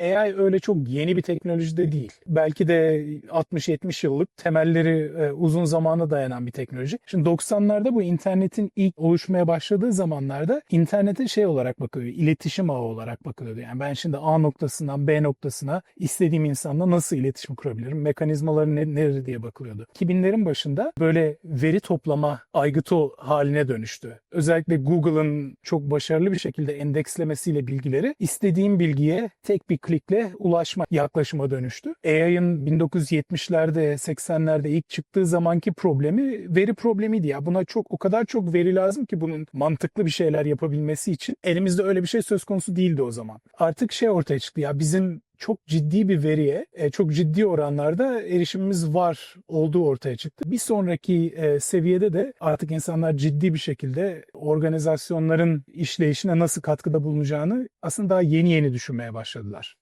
AI öyle çok yeni bir teknoloji de değil. Belki de 60-70 yıllık temelleri e, uzun zamana dayanan bir teknoloji. Şimdi 90'larda bu internetin ilk oluşmaya başladığı zamanlarda internete şey olarak bakılıyor, iletişim ağı olarak bakılıyordu. Yani ben şimdi A noktasından B noktasına istediğim insanla nasıl iletişim kurabilirim, mekanizmaları ne, nedir diye bakılıyordu. 2000'lerin başında böyle veri toplama aygıtı haline dönüştü. Özellikle Google'ın çok başarılı bir şekilde endekslemesiyle bilgileri istediğim bilgiye tek bir klikle ulaşma yaklaşıma dönüştü. AI'ın 1970'lerde, 80'lerde ilk çıktığı zamanki problemi veri problemiydi ya. Buna çok o kadar çok veri lazım ki bunun mantıklı bir şeyler yapabilmesi için. Elimizde öyle bir şey söz konusu değildi o zaman. Artık şey ortaya çıktı ya bizim çok ciddi bir veriye, e, çok ciddi oranlarda erişimimiz var olduğu ortaya çıktı. Bir sonraki e, seviyede de artık insanlar ciddi bir şekilde organizasyonların işleyişine nasıl katkıda bulunacağını aslında daha yeni yeni düşünmeye başladılar.